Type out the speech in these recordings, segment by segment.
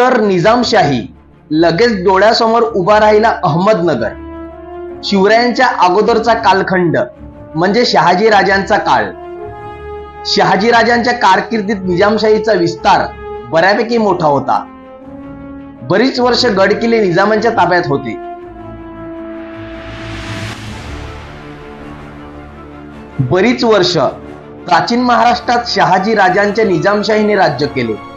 तर निजामशाही लगेच डोळ्यासमोर उभा राहिला अहमदनगर. शिवरायांच्या अगोदरचा कालखंड म्हणजे शहाजी राजांचा काळ. शहाजी राजांच्या कारकिर्दीत निजामशाहीचा विस्तार बऱ्यापैकी मोठा होता. बरीच वर्ष गडकिल्ले निजामांच्या ताब्यात होते. बरीच वर्ष प्राचीन महाराष्ट्रात शहाजी राजांच्या निजामशाहीने राज्य केले.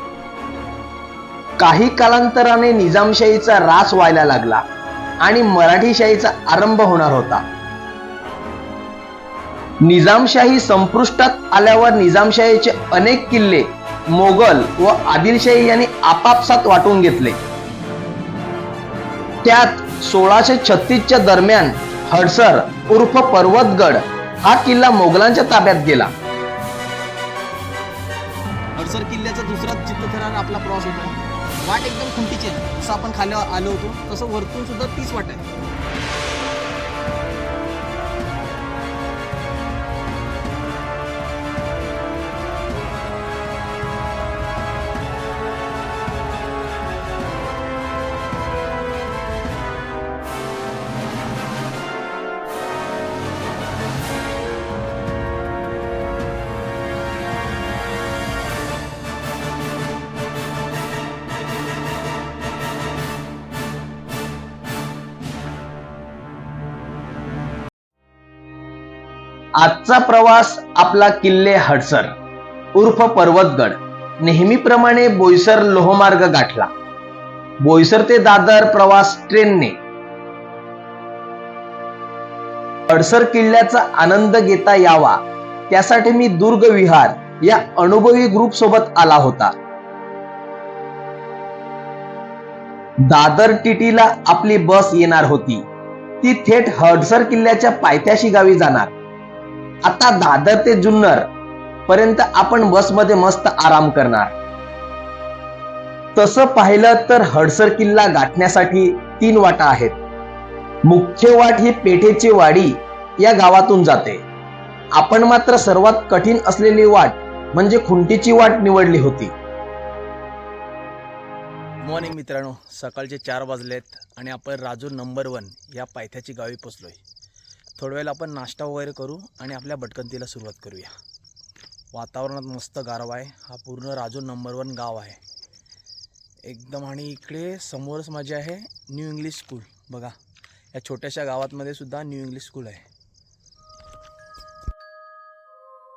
काही कालांतराने निजामशाहीचा रास व्हायला लागला आणि मराठीशाहीचा आरंभ होणार होता. निजामशाही संपुष्टात आल्यावर निजामशाहीचे अनेक किल्ले मोगल व आदिलशाही यांनी आपापसात वाटून घेतले. त्यात सोळाशे छत्तीसच्या दरम्यान हडसर उर्फ पर्वतगड हा किल्ला मोगलांच्या ताब्यात गेला. हडसर किल्ल्याचा दुसरा चित्तथरार आपला प्रवास होता. वाट एकदम खुंटीची आहे. जसं आपण खाली आलो होतो तसं वरतून सुद्धा तीच वाट आहे. आजचा प्रवास आपला किल्ले हडसर उर्फ पर्वतगड. नेहमीप्रमाणे बोईसर लोहमार्ग गाठला. बोईसर ते दादर प्रवास ट्रेनने. हडसर किल्ल्याचा आनंद घेता यावा त्यासाठी मी दुर्ग विहार या अनुभवी ग्रुप सोबत आला होता. दादर टीटीला आपली बस येणार होती. ती थेट हडसर किल्ल्याच्या पायथ्याशी गावी जाणार. आता दादर ते जुन्नर पर्यंत आपण बसमध्ये मस्त आराम करणार. तसं पाहिलं तर हडसर किल्ला गाठण्यासाठी तीन वाटा आहेत. मुख्य वाट ही पेठेची वाडी या गावातून जाते. आपण मात्र सर्वात कठीण असलेली वाट म्हणजे खुंटीची वाट निवडली होती. मॉर्निंग मित्रांनो सकाळचे चार वाजलेत आणि आपण राजूर नंबर वन या पायथ्याची गावी पोचलोय. थोड्या वेळेला आपण नाश्ता वगैरे करू आणि आपल्या भटकंतीला सुरुवात करूया. वातावरणात मस्त गारवा आहे. हा पूर्ण राजूर नंबर वन गाव आहे. एकदम आणि इकडे समोरच माझी आहे न्यू इंग्लिश स्कूल बघा या छोट्याशा गावातमध्ये सुद्धा न्यू इंग्लिश स्कूल आहे.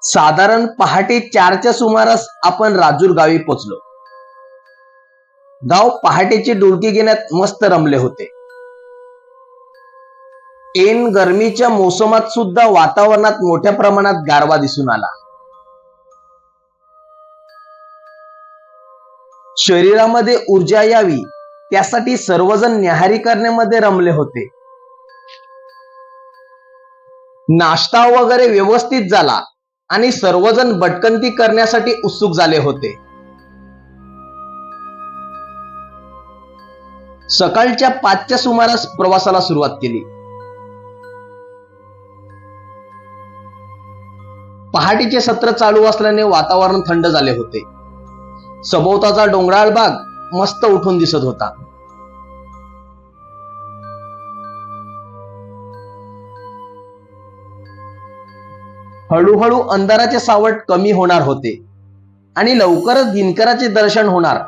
साधारण पहाटे चारच्या सुमारास आपण राजूर गावी पोचलो. गाव पहाटेची डुलकी घेण्यात मस्त रमले होते. ऐन गरमीच्या मोसमात सुद्धा वातावरणात मोठ्या प्रमाणात गारवा दिसून आला. शरीरामध्ये ऊर्जा यावी त्यासाठी सर्वजण न्याहारी करण्यामध्ये रमले होते. नाश्ता वगैरे व्यवस्थित झाला आणि सर्वजण भटकंती करण्यासाठी उत्सुक झाले होते. सकाळच्या पाचच्या सुमारास प्रवासाला सुरुवात केली. पहाटेचे सत्र चालू असल्याने वातावरण थंड झाले होते. सभोवताचा डोंगराळ भाग मस्त उठून दिसत होता. हळूहळू अंधाराचे सावट कमी होणार होते आणि लवकरच दिनकराचे दर्शन होणार.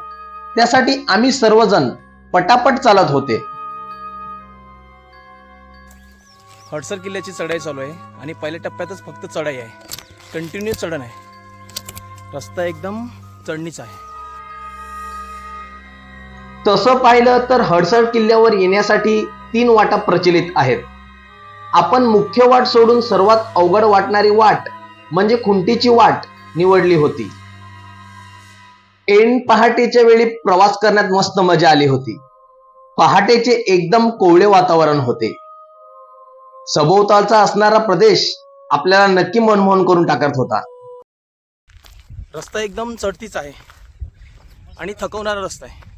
त्यासाठी आम्ही सर्वजण पटापट चालत होते. हडसर किल्ल्याची चढाई चालू आहे आणि पहिल्या टप्प्यातच फक्त चढाई आहे. कंटिन्यू चढण आहे. रस्ता एकदम चढणीचा आहे. तसं पाहिलं तर हडसर किल्ल्यावर येण्यासाठी तीन वाटा प्रचलित आहेत. आपण मुख्य वाट सोडून सर्वात अवघड वाटणारी वाट म्हणजे खुंटीची वाट निवडली होती. एन पहाटेच्या वेळी प्रवास करण्यात मस्त मजा आली होती. पहाटेचे एकदम कोवळे वातावरण होते. सभोवतालचा असणारा प्रदेश आपल्याला नक्की मनमोहन करून टाकत होता. रस्ता एकदम चढतीच आहे. आणि थकवणारा रस्ता आहे.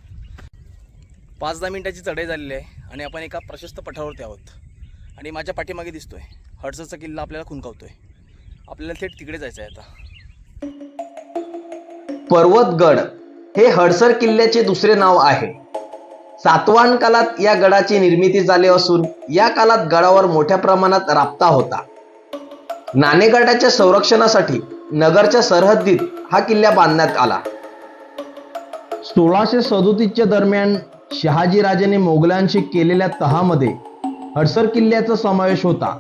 पाच दहा मिनिटाची चढाई झालेली आहे आणि आपण एका प्रशस्त पठारावरती आहोत. आणि माझ्या पाठीमागे दिसतोय. हडसरचा किल्ला आपल्याला खुणकावतोय. आपल्याला थेट तिकडे जायचं आहे आता. पर्वतगड हे हडसर किल्ल्याचे दुसरे नाव आहे. सातवाहन काळात या गडाची निर्मिती झाली असून या काळात गडावर मोठ्या प्रमाणात राबता होता. नाणेगडाच्या संरक्षणासाठी नगरच्या सरहद्दीत हा किल्ला बांधण्यात आला. सोळाशे सदोतीसच्या दरम्यान शहाजीराजाने मोगलांशी केलेल्या तहामध्ये हडसर किल्ल्याचा समावेश होता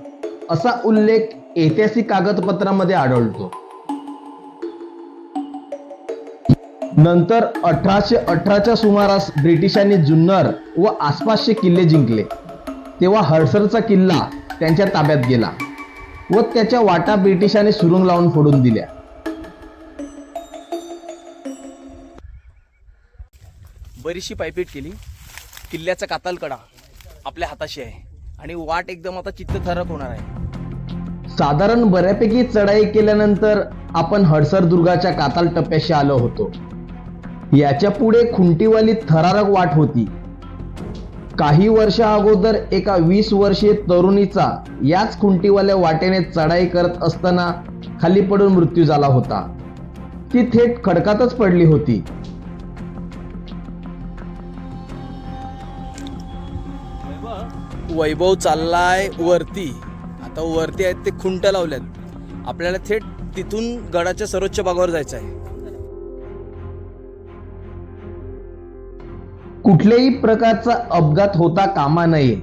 असा उल्लेख ऐतिहासिक कागदपत्रामध्ये आढळतो. नंतर अठराशे अठराच्या सुमारास ब्रिटिशांनी जुन्नर व आसपासचे किल्ले जिंकले तेव्हा हडसरचा किल्ला त्यांच्या ताब्यात गेला. व त्याच्या वाटा ब्रिटिशांनी सुरुंग लावून फोडून दिल्या. बरीचशी पायपीट केली. किल्ल्याचा कातालकडा आपल्या हाताशी आहे. आणि वाट एकदम आता चित्तथरक होणार आहे. साधारण बऱ्यापैकी चढाई केल्यानंतर आपण हडसर दुर्गाच्या काताल टप्प्याशी आलो होतो. याच्यापुढे खुंटीवाली थरारक वाट होती. काही वर्षा अगोदर एका वीस वर्षीय तरुणीचा याच खुंटीवाल्या वाटेने चढाई करत असताना खाली पडून मृत्यू झाला होता. ती थेट खडकातच पडली होती. वैभव चाललाय वरती. आता वरती आहेत ते खुंट लावल्यात. आपल्याला थेट तिथून गडाच्या सर्वोच्च भागावर जायचं आहे कुठल्याही प्रकारचा अपघात होता कामा नये.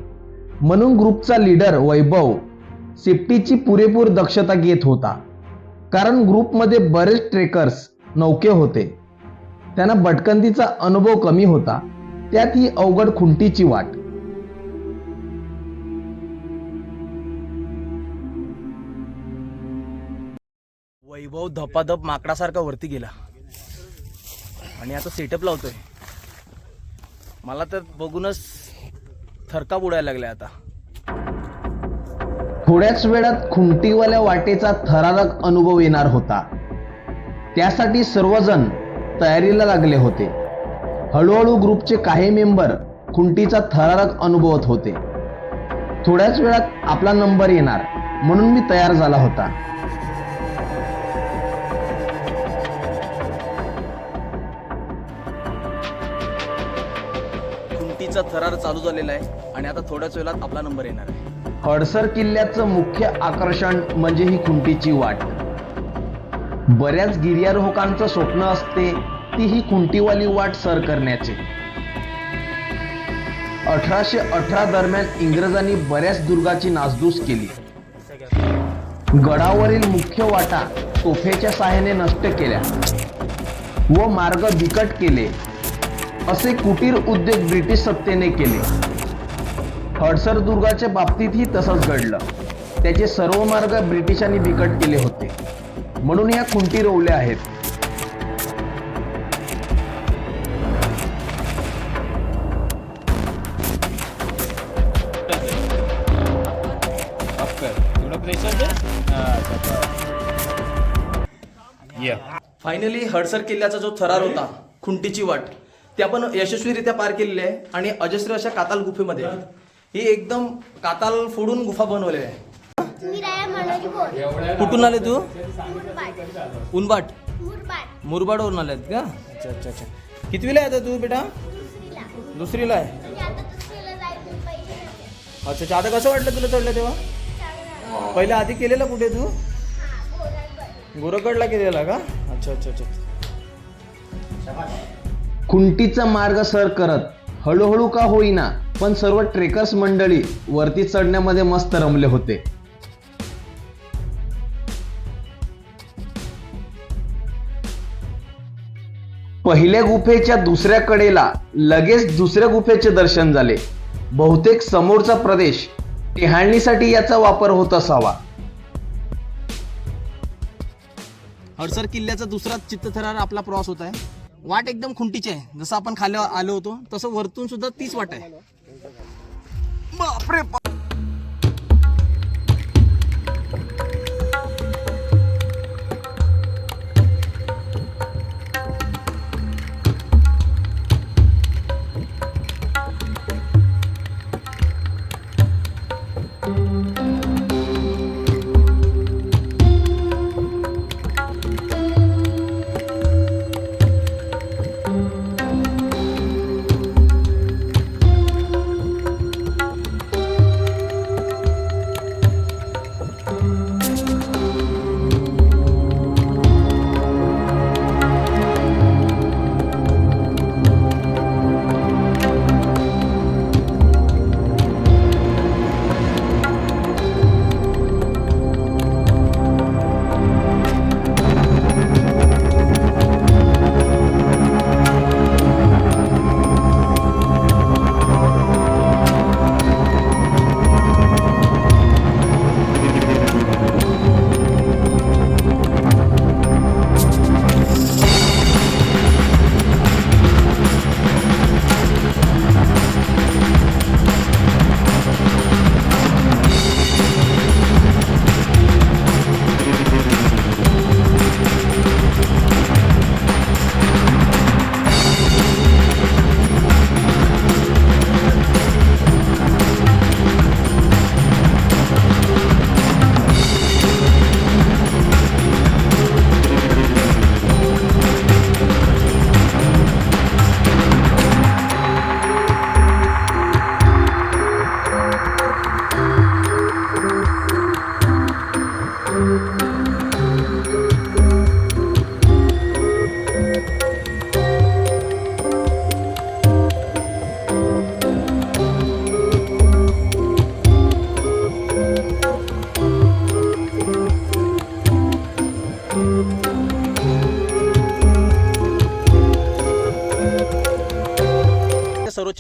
म्हणून ग्रुपचा लीडर वैभव सेफ्टीची पुरेपूर दक्षता घेत होता. कारण ग्रुपमध्ये बरेच ट्रेकर्स नौके होते. त्यांना भटकंतीचा अनुभव कमी होता. त्यात ही अवघड खुंटीची वाट. वैभव धपाधप माकडासारखा वरती गेला. आणि आता सेटअप लावतोय. मला तर बघूनच थरका उडायला लागल्या आता. थोड्याच वेळात खुंटीवाल्या वाटेचा थरारक अनुभव येणार होता. त्यासाठी सर्वजण तयारीला लागले होते. हळूहळू ग्रुपचे काही मेंबर खुंटीचा थरारक अनुभवत होते. थोड्याच वेळात आपला नंबर येणार म्हणून मी तयार झाला होता. खुंटीचा थरार चालू झालेला आहे आणि आता थोड्याच वेळात आपला नंबर येणार आहे. हडसर किल्ल्याचं मुख्य आकर्षण म्हणजे ही खुंटीची वाट. बऱ्याच गिर्यारोहकांचं स्वप्न असते ती ही खुंटीवाली वाट सर करण्याचे. अठराशे अठरा दरम्यान इंग्रजांनी बऱ्याच दुर्गाची नासधूस केली. गडावरील मुख्य वाटा तोफेच्या सहाय्याने नष्ट केल्या व मार्ग बिकट केले. असे कुटीर उद्योग ब्रिटिश सत्तेने केले. हडसर दुर्गाच्या बाबतीतही तसंच घडलं. त्याचे सर्व मार्ग ब्रिटिशांनी बिकट केले होते. म्हणून या खुंटी रोवल्या आहेत. फायनली हडसर किल्ल्याचा जो थरार होता खुंटीची वाट. ते आपण यशस्वीरित्या पार केलेले आहे. आणि अजस्र अशा काताल गुफेमध्ये आहे. ही एकदम काताल फोडून गुफा बनवलेली आहे. मी राया बोल कुठून आले तू? मुरबाड उनबाट. मुरबाड मुरबाडवरून आलेत का? अच्छा अच्छा अच्छा. कितवीला आहे आता तू बेटा? दुसरीला दुसरीला आहे. आता दुसरीला जायचं अच्छा अच्छा. आता कसं वाटलं तुला चढलं तेव्हा? चांगलं आधी केलेलं कुठे तू? हा, केलेला का? अच्छा अच्छा अच्छा. खुंटीचा मार्ग सर करत. हळूहळू का होईना पण सर्व ट्रेकर्स मंडळी वरती चढण्यामध्ये मस्त रमले होते. पहिल्या गुफेच्या दुसऱ्या कडेला लगेच दुसऱ्या गुफेचे दर्शन झाले. बहुतेक समोरचा प्रदेश टिहाळणीसाठी याचा वापर होत असावा. हडसर किल्ल्याचा दुसरा चित्तथरार आपला प्रवास होत आहे. वाट एकदम खुंटीची आहे. जसं आपण खाली आलो होतो तसं वरतून सुद्धा तीच वाट आहे. बापरे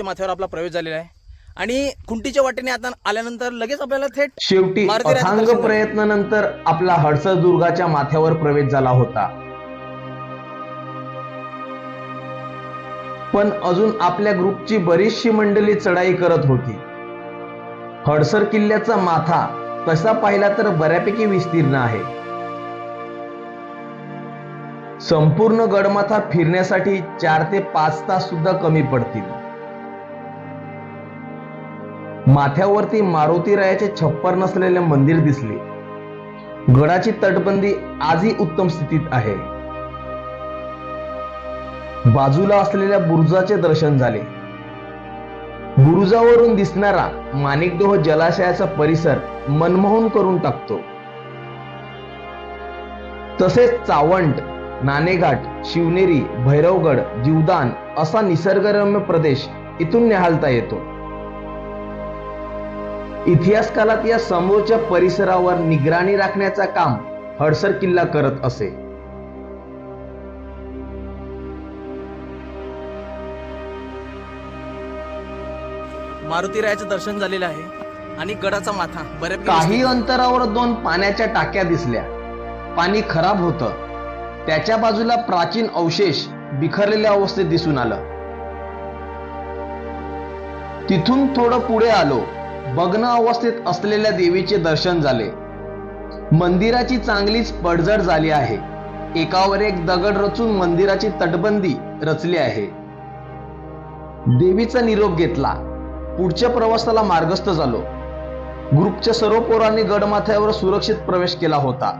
माथ्यावर आपला प्रवेश झालेला आहे. आणि खुंटीच्या वाटेने आता आल्यानंतर लगेच आपल्याला थेट शेवटी अथांग. प्रयत्नानंतर आपला हडसर दुर्गाच्या माथ्यावर प्रवेश झाला होता. पण अजून आपल्या ग्रुपची बरीचशी मंडळी चढाई करत होती. हडसर किल्ल्याचा माथा तसा पाहिला तर बऱ्यापैकी विस्तीर्ण आहे. संपूर्ण गडमाथा फिरण्यासाठी चार ते पाच तास सुद्धा कमी पडतील. माथ्यावरती मारुती रायाचे छप्पर नसलेले मंदिर दिसले. गडाची तटबंदी आजही उत्तम स्थितीत आहे. बाजूला असलेल्या बुरुजाचे दर्शन झाले. बुरुजावरून दिसणारा माणिकडोह जलाशयाचा परिसर मनमोहन करून टाकतो. तसेच चावंट नाणेघाट शिवनेरी भैरवगड जीवदान असा निसर्गरम्य प्रदेश इथून निहालता येतो. इतिहास काळात या समोरच्या परिसरावर निगराणी राखण्याचा काम हडसर किल्ला करत असे. मारुती रायाचं दर्शन झालेलं आहे आणि गडाचा माथा बऱ्यापैकी काही अंतरावर दोन पाण्याच्या टाक्या दिसल्या. पाणी खराब होतं. त्याच्या बाजूला प्राचीन अवशेष बिखरलेल्या अवस्थेत दिसून आलं. तिथून थोडं पुढे आलो. भग्न अवस्थेत असलेल्या देवीचे दर्शन झाले. मंदिराची चांगलीच पडझड झाली आहे. एकावर एक दगड रचून मंदिराची तटबंदी रचली आहे. देवीचा निरोप घेतला. पुढच्या प्रवासाला मार्गस्थ झालो. ग्रुपच्या सर्व पोरांनी गडमाथ्यावर सुरक्षित प्रवेश केला होता.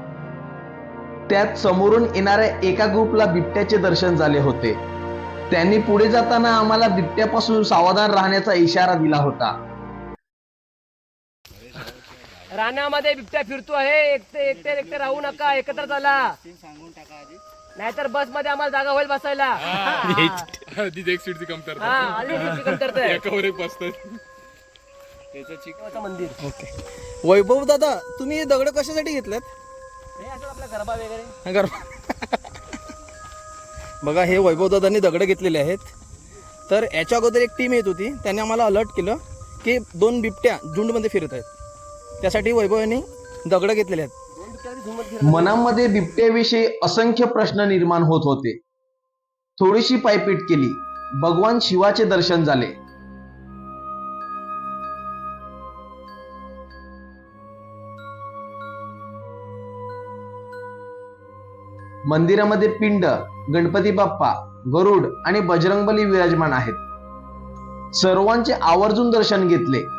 त्यात समोरून येणाऱ्या एका ग्रुपला बिबट्याचे दर्शन झाले होते. त्यांनी पुढे जाताना आम्हाला बिबट्यापासून सावधान राहण्याचा इशारा दिला होता. रानामध्ये बिबट्या फिरतो आहे. एकटे एकटे एकटे राहू नका. एकत्र चला. नाहीतर बसमध्ये आम्हाला जागा होईल बसायला. तिथे एक सीटची कमतरता हा आली सीटची कमतरता आहे. एकावर एक बसतात. देवाचं मंदिर. ओके. वैभव दादा तुम्ही हे दगड कशासाठी हे असं आपला गरबा वगैरे. गरबा. बघा हे वैभव दादांनी दगड घेतलेले आहेत. तर याच्या अगोदर एक टीम येत होती. त्यांनी आम्हाला अलर्ट केलं की दोन बिबट्या झुंडमध्ये फिरत आहेत. त्यासाठी वैभव यांनी दगड घेतलेले आहेत. मनामध्ये बिबट्याविषयी असंख्य प्रश्न निर्माण होत होते. थोडीशी पायपीट केली. भगवान शिवाचे दर्शन झाले. मंदिरामध्ये पिंड गणपती बाप्पा गरुड आणि बजरंगबली विराजमान आहेत. सर्वांचे आवर्जून दर्शन घेतले.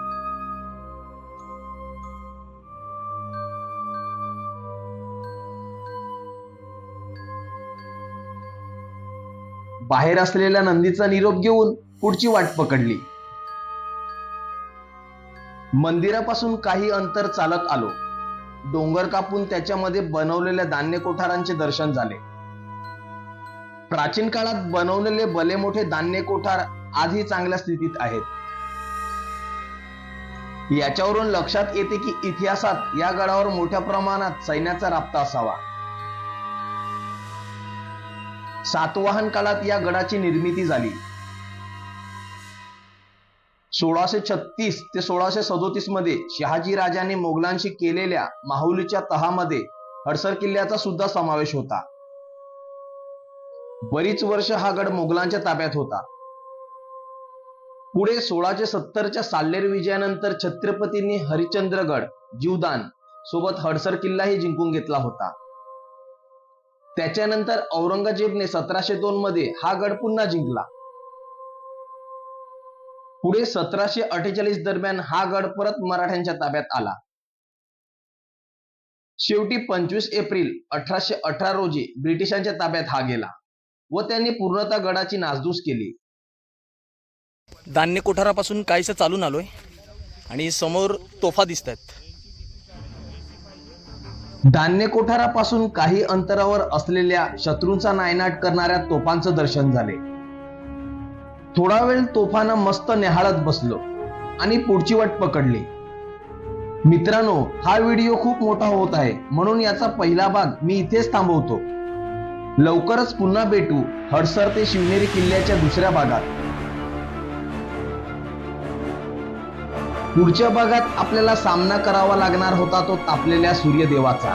बाहेर असलेल्या नंदीचा निरोप घेऊन पुढची वाट पकडली. मंदिरापासून काही अंतर चालत आलो. डोंगर कापून त्याच्यामध्ये बनवलेल्या धान्य कोठारांचे दर्शन झाले. प्राचीन काळात बनवलेले भले मोठे धान्य कोठार आजही चांगल्या स्थितीत आहेत. याच्यावरून लक्षात येते की इतिहासात या गडावर मोठ्या प्रमाणात सैन्याचा राबता असावा. सातवाहन काळात या गडाची निर्मिती झाली. सोळाशे छत्तीस ते सोळाशे सदोतीसमध्ये शहाजी राजाने मोगलांशी केलेल्या माहुलीच्या तहामध्ये हडसर किल्ल्याचा सुद्धा समावेश होता. बरीच वर्ष हा गड मोगलांच्या ताब्यात होता. पुढे सोळाशे सत्तरच्या साल्लेर विजयानंतर छत्रपतींनी हरिश्चंद्रगड जीवदान सोबत हडसर किल्लाही जिंकून घेतला होता. त्याच्यानंतर औरंगजेबने सतराशे दोन मध्ये हा गड पुन्हा जिंकला. पुढे सतराशे अठ्ठेचाळीस दरम्यान हा गड परत मराठ्यांच्या ताब्यात आला. शेवटी पंचवीस एप्रिल अठराशे अठरा रोजी ब्रिटिशांच्या ताब्यात हा गेला व त्यांनी पूर्णतः गडाची नासधूस केली. धान्य कोठारापासून काहीसं चालून आलोय आणि समोर तोफा दिसत आहेत धान्य कोठारापासून काही अंतरावर असलेल्या शत्रूंचा नायनाट करणाऱ्या तोफांचं दर्शन झाले. थोडा वेळ तोफानं मस्त निहाळत बसलो आणि पुढची वाट पकडली. मित्रांनो हा व्हिडिओ खूप मोठा होत आहे म्हणून याचा पहिला भाग मी इथेच थांबवतो. लवकरच पुन्हा भेटू हडसर ते शिवनेरी किल्ल्याच्या दुसऱ्या भागात. पुढच्या भागात आपल्याला सामना करावा लागणार होता तो तापलेल्या सूर्यदेवाचा.